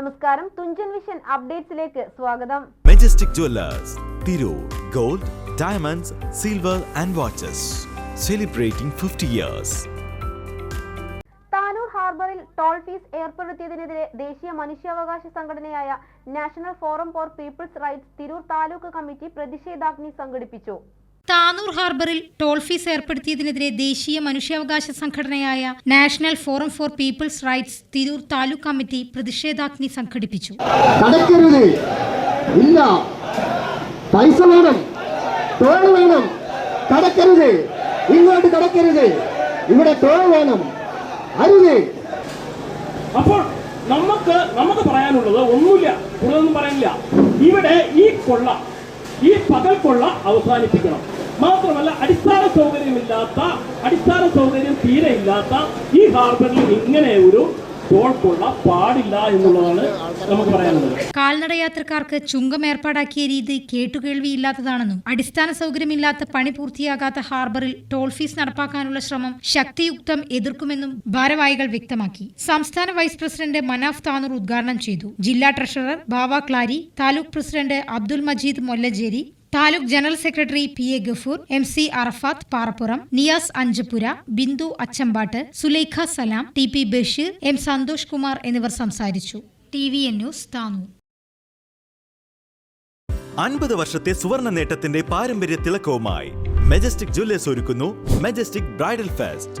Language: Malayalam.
നമസ്കാരം. തുഞ്ചൻ വിഷൻ അപ്ഡേറ്റ്സിലേക്ക് സ്വാഗതം. Majestic Jewellers Tirur gold diamonds silver and watches celebrating fifty years Tanur ഹാർബറിൽ ടോൾ ഫീസ് ഏർപ്പെടുത്തിയതിനെതിരെ ദേശീയ മനുഷ്യാവകാശ സംഘടനയായ national forum for people's rights Tirur taluk committee പ്രതിഷേധാഗ്നി സംഘടിപ്പിച്ചു. താനൂർ ഹാർബറിൽ ടോൾ ഫീസ് ഏർപ്പെടുത്തിയതിനെതിരെ ദേശീയ മനുഷ്യാവകാശ സംഘടനയായ national forum for people's rights Tirur taluk committee പ്രതിഷേധാഗ്നി സംഘടിപ്പിച്ചു. ഇല്ല. പൈസ വേണം. ടോൾ വേണം. കടക്കരുത്. ഇങ്ങോട്ട് കടക്കരുത്. ഇവിടെ ടോൾ വേണം. അരുത്. അപ്പോൾ നമുക്ക് നമുക്ക് പറയാനുള്ളത് ഒന്നുമില്ല. കൂടുതലൊന്നും പറയാനില്ല. ഇവിടെ ഈ കൊള്ള ഈ പകൽ കൊള്ള അവസാനിപ്പിക്കണം. സൗകര്യമില്ലാത്ത അടിസ്ഥാന സൗകര്യം തീരെ ഇല്ലാത്ത ഈ ഹാർബറിൽ ഇങ്ങനെ ഒരു പാടില്ല എന്നുള്ളതാണ് ചുങ്കം ഏർപ്പാടാക്കിയ രീതി കേട്ടുകേൾവിയില്ലാത്തതാണെന്നും അടിസ്ഥാന സൗകര്യമില്ലാത്ത പണി പൂർത്തിയാകാത്ത ഹാർബറിൽ ടോൾ ഫീസ് നടപ്പാക്കാനുള്ള ശ്രമം ശക്തിയുക്തം എതിർക്കുമെന്നും ഭാരവാഹികൾ വ്യക്തമാക്കി. സംസ്ഥാന വൈസ് പ്രസിഡന്റ് മനാഫ് താനൂർ ഉദ്ഘാടനം ചെയ്തു. ജില്ലാ treasurer Bava Klari taluk president Abdul Majeed Mollajeri taluk general secretary P A Gafoor M C Arafath Parappuram Niyas Anchappura Bindu Achampatt Sulaikha Salam T P Basheer M Santhosh Kumar എന്നിവർ സംസാരിച്ചു. T V N news Tanur. അൻപത് വർഷത്തെ സുവർണ നേട്ടത്തിന്റെ പാരമ്പര്യ തിളക്കവുമായി മെജസ്റ്റിക് ജ്വല്ലേഴ്സ് ഒരുക്കുന്നു Majestic bridal fest.